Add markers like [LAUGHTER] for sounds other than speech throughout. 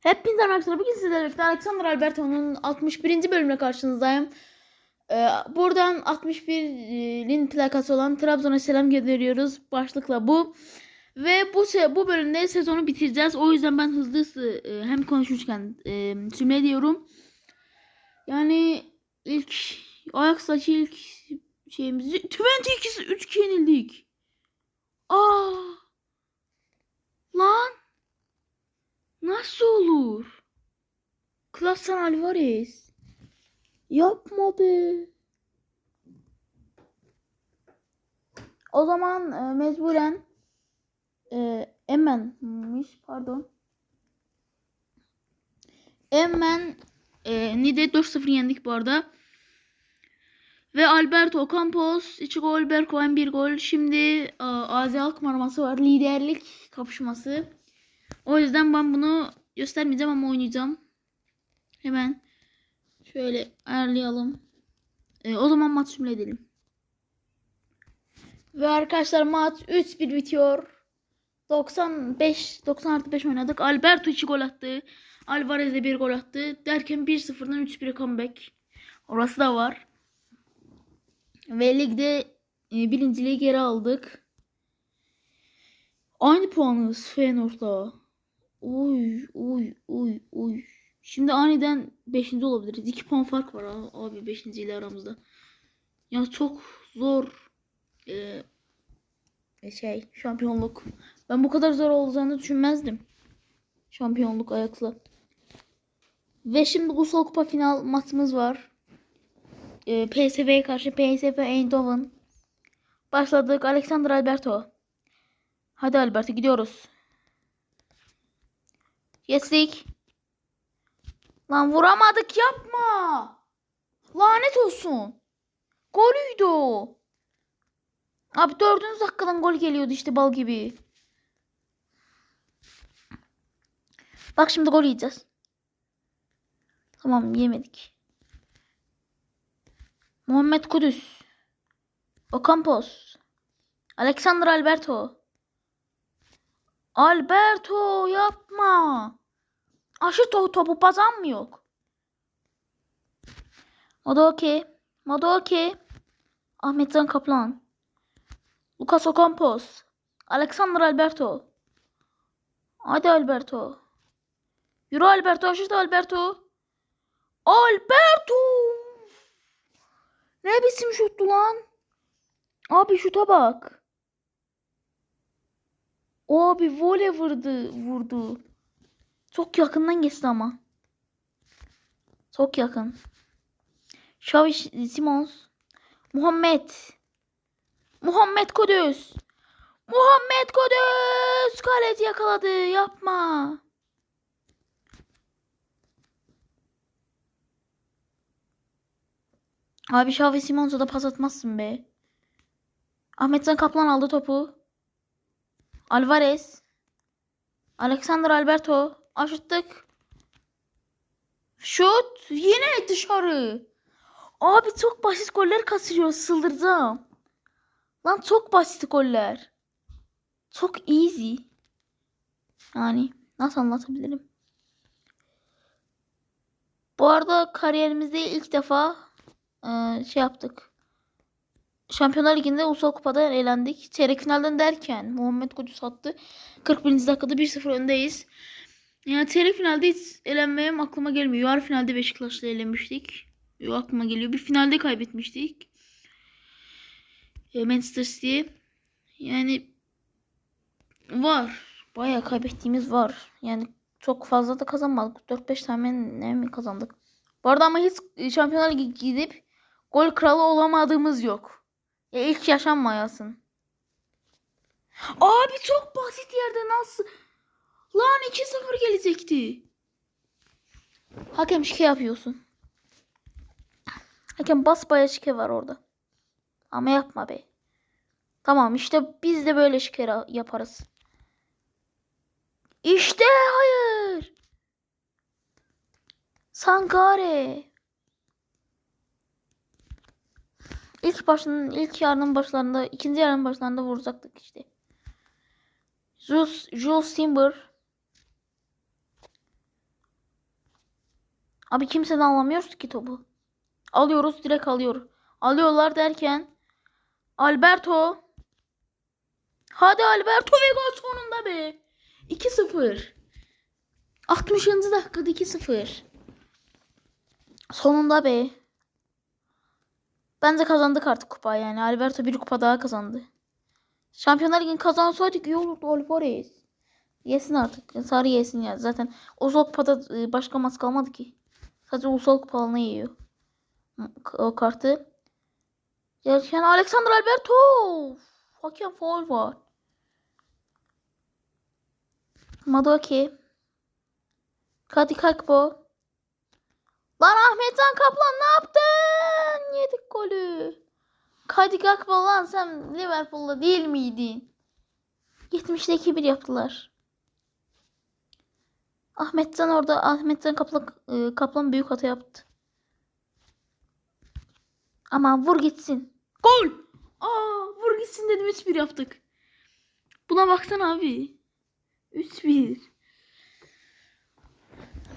Hepinize arkadaşlar bugün sizlerle Alexander Alberto'nun 61. bölümüne karşınızdayım. Ee, buradan 61'in plakası olan Trabzon'a selam gönderiyoruz. Başlıkla bu. Ve bu bu bölümde sezonu bitireceğiz. O yüzden ben hızlı hızlı e, hem konuşurken e, cümle ediyorum. Yani ilk Ajax'taki ilk şeyimizi Twente ikisi 3 yenildik. Aa! Lan! Nasıl olur? Klasan Alvarez. Yapma be. O zaman e, mecburen e, Emmen'miş pardon. Emmen e, Nide 4-0 yendik bu arada. Ve Alberto Campos 2 gol, Berkoven 1 gol. Şimdi e, AZ Alkmaar var. Liderlik kapışması. O yüzden ben bunu göstermeyeceğim ama oynayacağım. Hemen şöyle ayarlayalım. Ee, o zaman maç simüle edelim. Ve arkadaşlar maç 3-1 bitiyor. 95 90 artı 5 oynadık. Alberto 2 gol attı. Alvarez de 1 gol attı. Derken 1-0'dan 3-1'e comeback. Orası da var. Ve ligde e, birinciliği geri aldık. Aynı puanız Feyenoord'la. Uy uy uy uy. Şimdi aniden 5. olabiliriz. 2 puan fark var abi 5. ile aramızda. Ya çok zor e, şey şampiyonluk. Ben bu kadar zor olacağını düşünmezdim. Şampiyonluk ayakla. Ve şimdi Ulusal Kupa final maçımız var. E, PSV'ye karşı PSV Eindhoven. Başladık. Alexander Alberto. Hadi Alberto gidiyoruz. Geçtik. Lan vuramadık yapma. Lanet olsun. Golüydü o. Abi dördüncü dakikadan gol geliyordu işte bal gibi. Bak şimdi gol yiyeceğiz. Tamam yemedik. Muhammed Kudüs. Ocampos. Alexander Alberto. Alberto yapma. Aşı to topu bazan mı yok? Madoke. Madoke. Ahmetcan Kaplan. Lucas Ocampos. Alexander Alberto. Hadi Alberto. Yürü Alberto. Aşırı Alberto. Alberto. Ne biçim şuttu lan? Abi şuta bak. Abi voley vurdu, vurdu. Çok yakından geçti ama. Çok yakın. Xavi Simons. Muhammed. Muhammed Kudüs. Muhammed Kudüs. Kaleci yakaladı. Yapma. Abi Xavi Simons'a da pas atmazsın be. Ahmetcan Kaplan aldı topu. Alvarez. Alexander Alberto. Aşırttık. Şut. Yine dışarı. Abi çok basit goller kaçırıyor. Sıldıracağım. Lan çok basit goller. Çok easy. Yani nasıl anlatabilirim? Bu arada kariyerimizde ilk defa e, şey yaptık. Şampiyonlar Ligi'nde Ulusal Kupa'da elendik. Çeyrek finalden derken Muhammed Kudüs attı. 41. dakikada 1-0 öndeyiz. Yani çeyrek finalde hiç elenmem aklıma gelmiyor. Yarı finalde Beşiktaş'la elenmiştik. Yo, aklıma geliyor. Bir finalde kaybetmiştik. E, Manchester City. Yani var. Bayağı kaybettiğimiz var. Yani çok fazla da kazanmadık. 4-5 tane ne mi kazandık? Bu arada ama hiç Şampiyonlar Ligi gidip gol kralı olamadığımız yok. Ya ilk yaşanmayasın. Abi çok basit yerde nasıl? Lan 2-0 gelecekti. Hakem şike yapıyorsun. Hakem basbaya şike var orada. Ama yapma be. Tamam işte biz de böyle şike yaparız. İşte hayır. Sankare. İlk başının ilk yarının başlarında, ikinci yarının başlarında vuracaktık işte. Jules, Jules Timber. Abi kimseden alamıyoruz ki topu. Alıyoruz direkt alıyor. Alıyorlar derken Alberto Hadi Alberto ve gol sonunda be. 2-0. 60. dakikada 2-0. Sonunda be. Bence kazandık artık kupa yani. Alberto bir kupa daha kazandı. Şampiyonlar Ligi'ni kazansaydık iyi olurdu Alvarez. Yesin artık. Sarı yesin ya. Zaten Ulusal Kupa'da e, başka maç kalmadı ki. Sadece Ulusal Kupalarını yiyor. O kartı. Derken Alexander Alberto. Hakem faul var. Madoki. Kadi Kakbo. Lan Ahmetcan Kaplan Kadi Kakbo lan sen Liverpool'da değil miydin? 70'de 2-1 yaptılar. Ahmetcan orada Ahmetcan Kaplan, e, Kaplan büyük hata yaptı. Ama vur gitsin. Gol! Aa vur gitsin dedim 3-1 yaptık. Buna baksana abi. 3-1.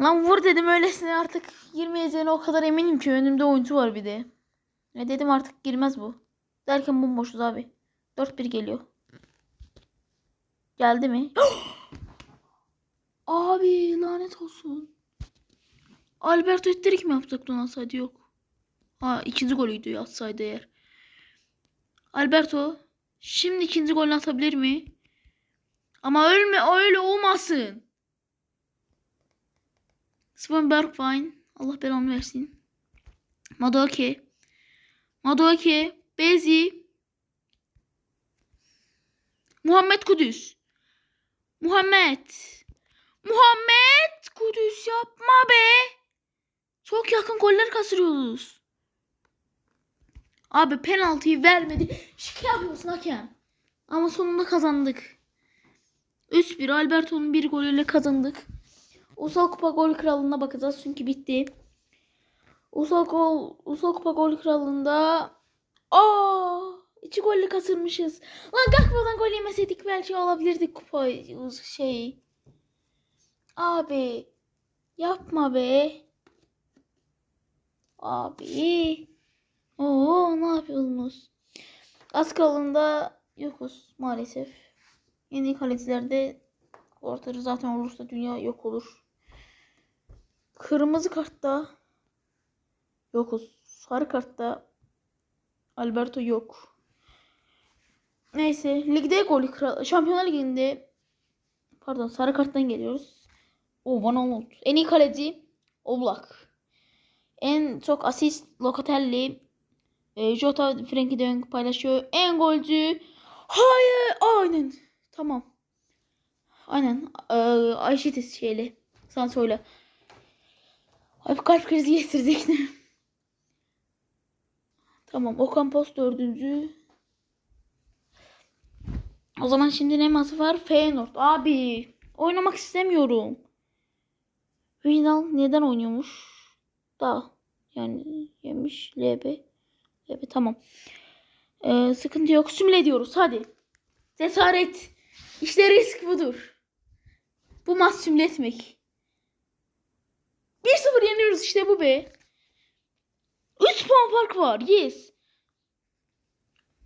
Lan vur dedim öylesine artık girmeyeceğine o kadar eminim ki önümde oyuncu var bir de. Ve dedim artık girmez bu. Derken bomboşuz abi. 4-1 geliyor. Geldi mi? [GASPS] abi lanet olsun. Alberto ettirik mi lan atsaydı yok. Ha ikinci golüydü atsaydı eğer. Alberto şimdi ikinci golünü atabilir mi? Ama ölme öyle olmasın. Sven Bergwijn. Allah belanı versin. Madoke. Madoke. Bezi. Muhammed Kudüs. Muhammed. Muhammed Kudüs yapma be. Çok yakın goller kaçırıyoruz. Abi penaltıyı vermedi. Şike yapıyorsun hakem. Ama sonunda kazandık. 3-1 Alberto'nun bir golüyle kazandık. Ulusal Kupa Gol Krallığı'na bakacağız çünkü bitti. Ulusal, Ulusal Kupa Gol Krallığı'nda Aa, iki golle kaçırmışız. Lan Gakpo'dan gol yemeseydik belki alabilirdik kupa şey. Abi yapma be. Abi. Oo ne yapıyorsunuz? Az kalında yokuz maalesef. Yeni kalecilerde ortada zaten olursa dünya yok olur. Kırmızı kartta yokuz. Sarı kartta Alberto yok. Neyse ligde gol kral Şampiyonlar Ligi'nde pardon sarı karttan geliyoruz. O Van Aanholt. En iyi kaleci Oblak. En çok asist Locatelli. E, Jota Frenkie de Jong paylaşıyor. En golcü Hayır aynen. Tamam. Aynen. Ee, Ayşe şeyle. Sana söyle. Abi kalp krizi geçirecektim. [LAUGHS] tamam. Okan Post dördüncü. O zaman şimdi ne maçı var? Feyenoord. Abi. Oynamak istemiyorum. Ünal neden oynuyormuş? Da. Yani yemiş. LB. LB tamam. Ee, sıkıntı yok. Simüle ediyoruz. Hadi. Cesaret. İşte risk budur. Bu maç simüle etmek. 1-0 yeniyoruz işte bu be. 3 puan fark var. Yes.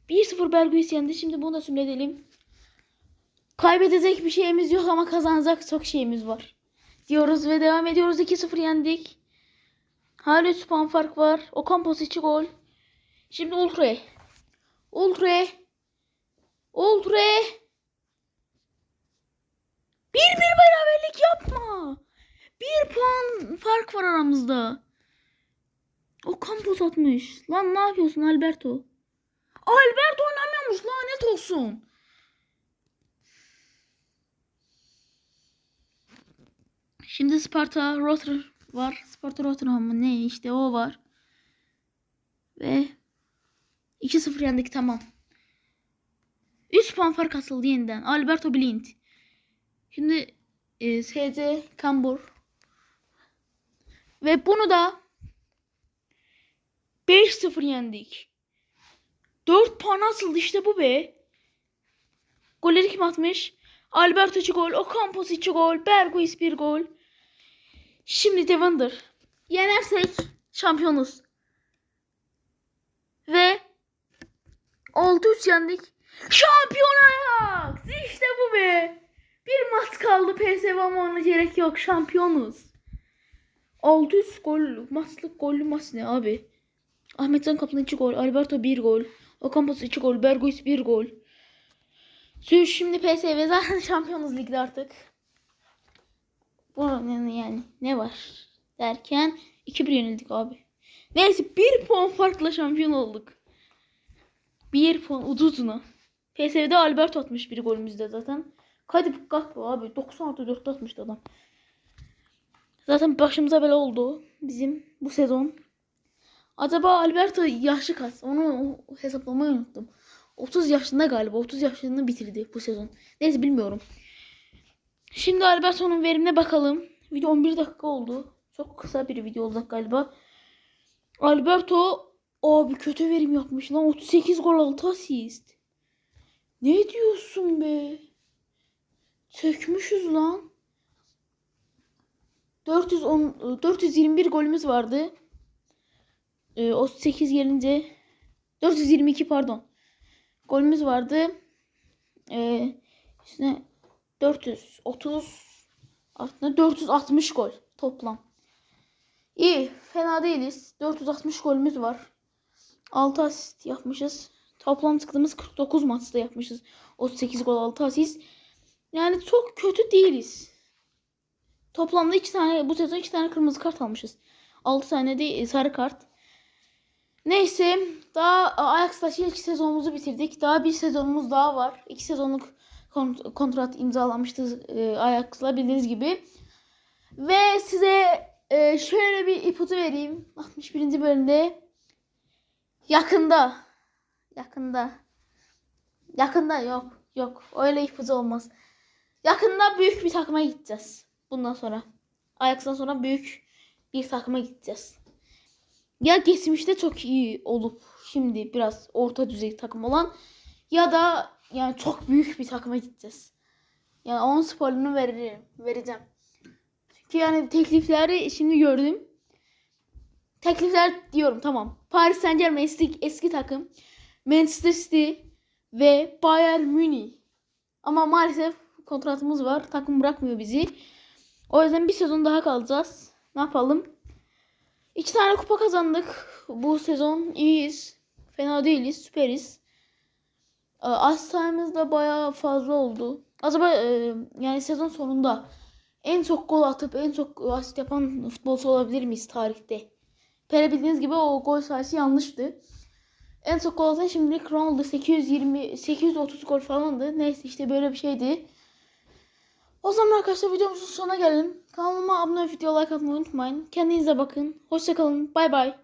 1-0 Berguis yendi. Şimdi bunu da simüle edelim. Kaybedecek bir şeyimiz yok ama kazanacak çok şeyimiz var. Diyoruz ve devam ediyoruz. 2-0 yendik. Hala 3 puan fark var. Okan Posici gol. Şimdi. Ultra. Ultra. Bir bir beraberlik yapma. Bir puan fark var aramızda. O kampos atmış. Lan ne yapıyorsun Alberto? Alberto oynamıyormuş lanet olsun. Şimdi Sparta Rotterdam var. Sparta Rotterdam mı ne işte o var. Ve 2-0 yendik tamam. 3 puan fark atıldı yeniden. Alberto Blind. Şimdi e, SC Kambur. Ve bunu da 5-0 yendik. 4 puan asıldı işte bu be. Golleri kim atmış? Alberto 2 gol, Ocampos 2 gol, Berguis 1 gol. Şimdi Devander. yenersek şampiyonuz. Ve 6-3 yendik. Şampiyon Ajax! İşte bu be. Bir maç kaldı PSV ama ona gerek yok. Şampiyonuz. 600 gol. Maçlık gollü maç ne abi? Ahmetcan Kaplan 2 gol. Alberto 1 gol. Ocampos 2 gol. Bergois 1 gol. Sür şimdi PSV zaten [LAUGHS] şampiyonuz ligde artık. Bu yani, yani ne var derken 2-1 yenildik abi. Neyse 1 puan farkla şampiyon olduk. 1 puan uduzuna. PSV'de Alberto atmış bir golümüzde zaten. Kadip Gakpo abi 90 artı 4 atmıştı adam. Zaten başımıza bela oldu bizim bu sezon. Acaba Alberto yaşı kaç? Onu hesaplamayı unuttum. 30 yaşında galiba. 30 yaşını bitirdi bu sezon. Neyse bilmiyorum. Şimdi Alberto'nun verimine bakalım. Video 11 dakika oldu. Çok kısa bir video olacak galiba. Alberto abi kötü verim yapmış lan. 38 gol 6 asist. Ne diyorsun be? Çökmüşüz lan. 410 421 golümüz vardı. Ee, 38 gelince 422 pardon. Golümüz vardı. Ee, işte 430 aslında 460 gol toplam. İyi, fena değiliz. 460 golümüz var. 6 asist yapmışız. Toplam çıktığımız 49 maçta yapmışız. 38 gol 6 asist. Yani çok kötü değiliz. Toplamda 2 tane bu sezon 2 tane kırmızı kart almışız. 6 tane de sarı kart. Neyse daha Ajax'la ilk sezonumuzu bitirdik. Daha bir sezonumuz daha var. 2 sezonluk kont- kontrat imzalamıştı e, Ajax'la bildiğiniz gibi. Ve size e, şöyle bir ipucu vereyim. 61. bölümde yakında yakında yakında yok yok öyle ipucu olmaz. Yakında büyük bir takıma gideceğiz. Bundan sonra. Ajax'tan sonra büyük bir takıma gideceğiz. Ya geçmişte çok iyi olup şimdi biraz orta düzey takım olan ya da yani çok büyük bir takıma gideceğiz. Yani onun spoilerını veririm, vereceğim. Çünkü yani teklifleri şimdi gördüm. Teklifler diyorum tamam. Paris Saint Germain eski, eski takım. Manchester City ve Bayern Münih. Ama maalesef kontratımız var. Takım bırakmıyor bizi. O yüzden bir sezon daha kalacağız. Ne yapalım? İki tane kupa kazandık. Bu sezon iyiyiz. Fena değiliz. Süperiz. Ee, As sayımız da bayağı fazla oldu. Acaba e, yani sezon sonunda en çok gol atıp en çok asist yapan futbolcu olabilir miyiz tarihte? Pele bildiğiniz gibi o gol sayısı yanlıştı. En çok gol atan şimdilik Ronaldo 820 830 gol falandı. Neyse işte böyle bir şeydi. O zaman arkadaşlar videomuzun sonuna gelelim. Kanalıma abone olup video like atmayı unutmayın. Kendinize bakın. Hoşçakalın. Bay bay.